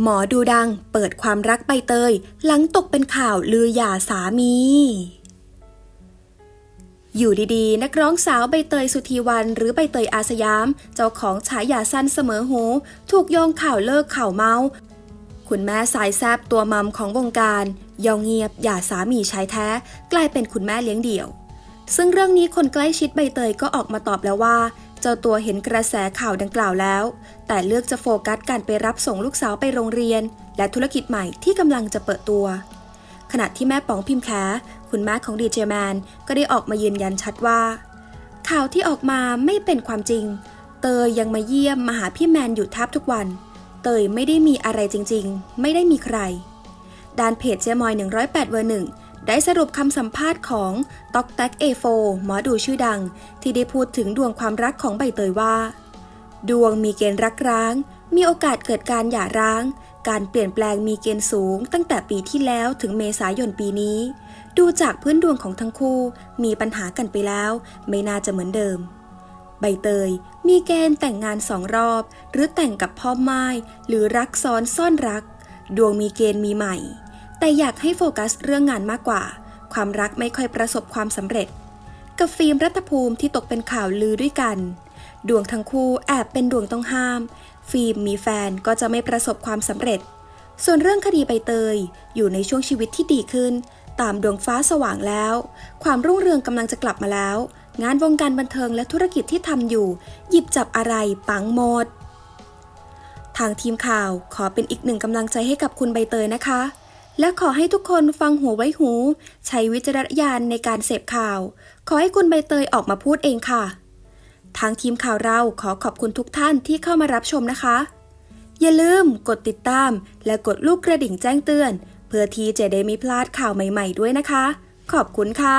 หมอดูดังเปิดความรักใบเตย หลังตกเป็นข่าวลือหย่าสามี อยู่ดีๆ นักร้องสาวใบเตยสุธีวัน หรือใบเตยอาสยาม เจ้าของฉายาสั้นเสมอหู ถูกโยงข่าวเลิกข่าวเมา คุณแม่สายแซบตัวมัมของวงการยองเงียบหย่าสามีชายแท้ กลายเป็นคุณแม่เลี้ยงเดี่ยว ซึ่งเรื่องนี้คนใกล้ชิดใบเตยก็ออกมาตอบแล้วว่า เจ้าตัวเห็นกระแสข่าวดังกล่าวแล้ว แต่เลือกจะโฟกัสการไปรับส่งลูกสาวไปโรงเรียน และธุรกิจใหม่ที่กำลังจะเปิดตัว ขณะที่แม่ป๋องพิมพ์แคคุณแม่ของดีเจแมนก็ได้ออกมายืนยันชัดว่า ข่าวที่ออกมาไม่เป็นความจริง เตยยังมาเยี่ยมมาหาพี่แมนอยู่แทบทุกวัน เตยไม่ได้มีอะไรจริงๆ ไม่ได้มีใคร ด้านเพจเจมอย108เวอร์หนึ่ง ได้สรุปคำสัมภาษณ์ของตอกแท็กเอโฟหมอดูชื่อดัง ที่ได้พูดถึงดวงความรักของใบเตยว่า ดวงมีเกณฑ์รักร้าง มีโอกาสเกิดการหย่าร้าง การเปลี่ยนแปลงมีเกณฑ์สูง ตั้งแต่ปีที่แล้วถึงเมษายนปีนี้ ดูจากพื้นดวงของทั้งคู่ มีปัญหากันไปแล้ว ไม่น่าจะเหมือนเดิม ใบเตย มีเกณฑ์แต่งงานสองรอบ หรือแต่งกับพ่อไม้หรือรักซ้อนซ่อนรัก ดวงมีเกณฑ์มีใหม่ แต่อยากให้โฟกัสเรื่องงานมากกว่า ความรักไม่ค่อยประสบความสำเร็จ กับฟิล์มรัฐภูมิที่ตกเป็นข่าวลือด้วยกัน ดวงทั้งคู่แอบเป็นดวงต้องห้าม ฟิล์มมีแฟนก็จะไม่ประสบความสำเร็จ ส่วนเรื่องคดีใบเตย อยู่ในช่วงชีวิตที่ดีขึ้น ตามดวงฟ้าสว่างแล้ว ความรุ่งเรืองกำลังจะกลับมาแล้ว งานวงการบันเทิงและธุรกิจที่ทำอยู่ หยิบจับอะไรปังหมดทางทีมข่าวขอเป็นอีกหนึ่งกำลังใจให้กับคุณใบเตยนะคะ และขอให้ทุกคนฟังหูไว้หู ใช้วิจารณญาณในการเสพข่าว ขอให้คุณใบเตยออกมาพูดเองค่ะ ทางทีมข่าวเราขอขอบคุณทุกท่านที่เข้ามารับชมนะคะ อย่าลืมกดติดตาม และกดลูกกระดิ่งแจ้งเตือน เพื่อที่จะได้ไม่พลาดข่าวใหม่ ๆ ด้วยนะคะ ขอบคุณค่ะ